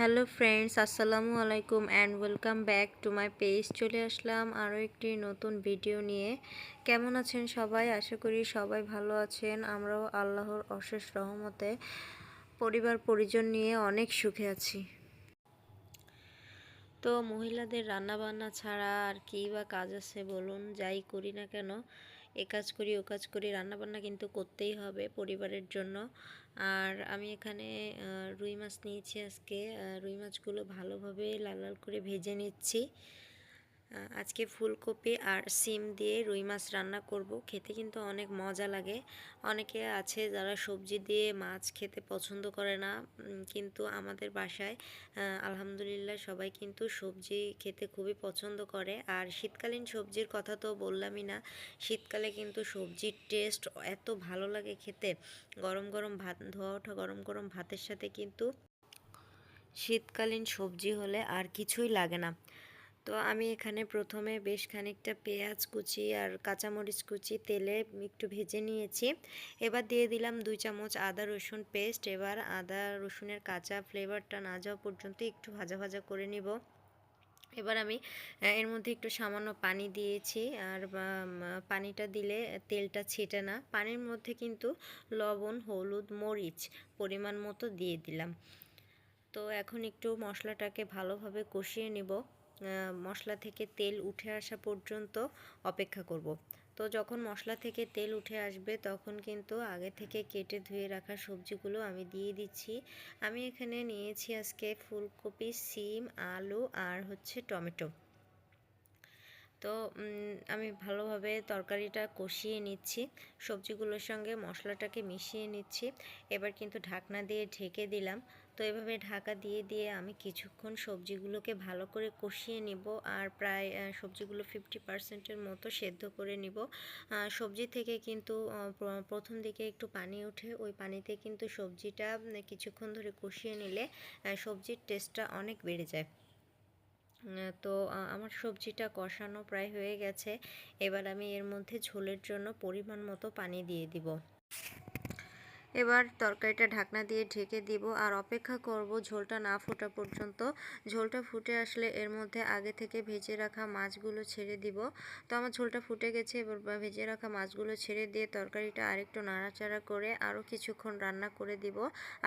Hello friends আসসালামু আলাইকুম and welcome back to my page চলে আসলাম আরও একটি নতুন ভিডিও নিয়ে। কেমন আছেন সবাই? আশা করি সবাই ভালো আছেন। আমরাও আল্লাহর অশেষ রহমতে পরিবার পরিজন নিয়ে অনেক সুখে আছি। তো মহিলাদের রান্নাবান্না ছাড়া আর কী বা কাজ আছে বলুন, যাই করি না কেন, এ কাজ করি, ও কাজ করি, রান্নাবান্না কিন্তু করতেই হবে পরিবারের জন্য। আর আমি এখানে রুই মাছ নিয়েছি আজকে রুই মাছগুলো ভালোভাবে লাল লাল করে ভেজে নিচ্ছি। আজকে ফুলকপি আর সিম দিয়ে রুই মাছ রান্না করব। খেতে কিন্তু অনেক মজা লাগে। অনেকে আছে যারা সবজি দিয়ে মাছ খেতে পছন্দ করে না। কিন্তু আমাদের বাসায় আলহামদুলিল্লাহ সবাই কিন্তু সবজি খেতে খুবই পছন্দ করে। আর শীতকালীন সবজির কথা তো বললামই না। শীতকালে কিন্তু সবজির টেস্ট এত ভালো লাগে খেতে। গরম গরম ভাত, ধোয়া ওঠা গরম গরম ভাতের সাথে কিন্তু শীতকালীন সবজি হলে আর কিছুই লাগে না। তো আমি এখানে প্রথমে বেশ খানিকটা পেঁয়াজ কুচি আর কাঁচামরিচ কুচি, তেলে একটু ভেজে নিয়েছি। এবার দিয়ে দিলাম দুই চামচ আদা রসুন পেস্ট। এবার আদা রসুনের কাঁচা ফ্লেভারটা না যাওয়া পর্যন্ত একটু ভাজা ভাজা করে নিব। এবার আমি এর মধ্যে একটু সামান্য পানি দিয়েছি আর পানিটা দিলে তেলটা ছেটে না। পানির মধ্যে কিন্তু লবণ, হলুদ, মরিচ পরিমাণ মতো দিয়ে দিলাম। তো এখন একটু মশলাটাকে ভালোভাবে কষিয়ে নিব। মশলা থেকে তেল উঠে আসা পর্যন্ত অপেক্ষা করব। তো যখন মশলা থেকে তেল উঠে আসবে, তখন কিন্তু আগে থেকে কেটে ধুয়ে রাখা সবজিগুলো আমি দিয়ে দিচ্ছি আমি এখানে নিয়েছি আজকে ফুলকপি, সিম, আলু আর হচ্ছে টমেটো তো আমি ভালোভাবে তরকারিটা কষিয়ে নিচ্ছি। সবজিগুলোর সঙ্গে মশলাটাকে মিশিয়ে নিচ্ছি। এবার কিন্তু ঢাকনা দিয়ে ঢেকে দিলাম। তো এভাবে ঢাকা দিয়ে দিয়ে আমি কিছুক্ষণ সবজিগুলোকে ভালো করে কষিয়ে নিব আর প্রায় সবজিগুলো ফিফটি পার্সেন্টের মতো সেদ্ধ করে নিব। সবজি থেকে কিন্তু প্রথম দিকে একটু পানি উঠে ওই পানিতে কিন্তু সবজিটা কিছুক্ষণ ধরে কষিয়ে নিলে সবজির টেস্টটা অনেক বেড়ে যায়। তো আমার সবজিটা কষানো প্রায় হয়ে গেছে। এবার আমি এর মধ্যে ঝোলের জন্য পরিমাণ মতো পানি দিয়ে দিব। এবার তরকারিটা ঢাকনা দিয়ে ঢেকে দিব আর অপেক্ষা করব ঝোলটা না ফোটা পর্যন্ত। ঝোলটা ফুটে আসলে এর মধ্যে আগে থেকে ভেজে রাখা মাছগুলো ছেড়ে দিব। তো আমার ঝোলটা ফুটে গেছে, এবার ভেজে রাখা মাছগুলো ছেড়ে দিয়ে তরকারিটা আরেকটু নাড়াচাড়া করে আরও কিছুক্ষণ রান্না করে দিব।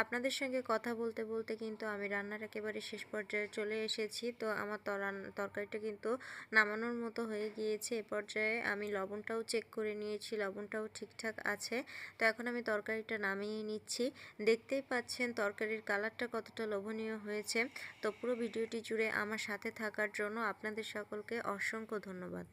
আপনাদের সঙ্গে কথা বলতে বলতে কিন্তু আমি রান্নার একেবারে শেষ পর্যায়ে চলে এসেছি। তো আমার তরকারিটা কিন্তু নামানোর মতো হয়ে গিয়েছে। এ পর্যায়ে আমি লবণটাও চেক করে নিয়েছি, লবণটাও ঠিকঠাক আছে। তো এখন আমি তরকারিটা নামিয়ে নিচ্ছি। দেখতেই পাচ্ছেন তরকারির কালারটা কতটা লোভনীয় হয়েছে। তো পুরো ভিডিওটি জুড়ে আমার সাথে থাকার জন্য আপনাদের সকলকে অসংখ্য ধন্যবাদ।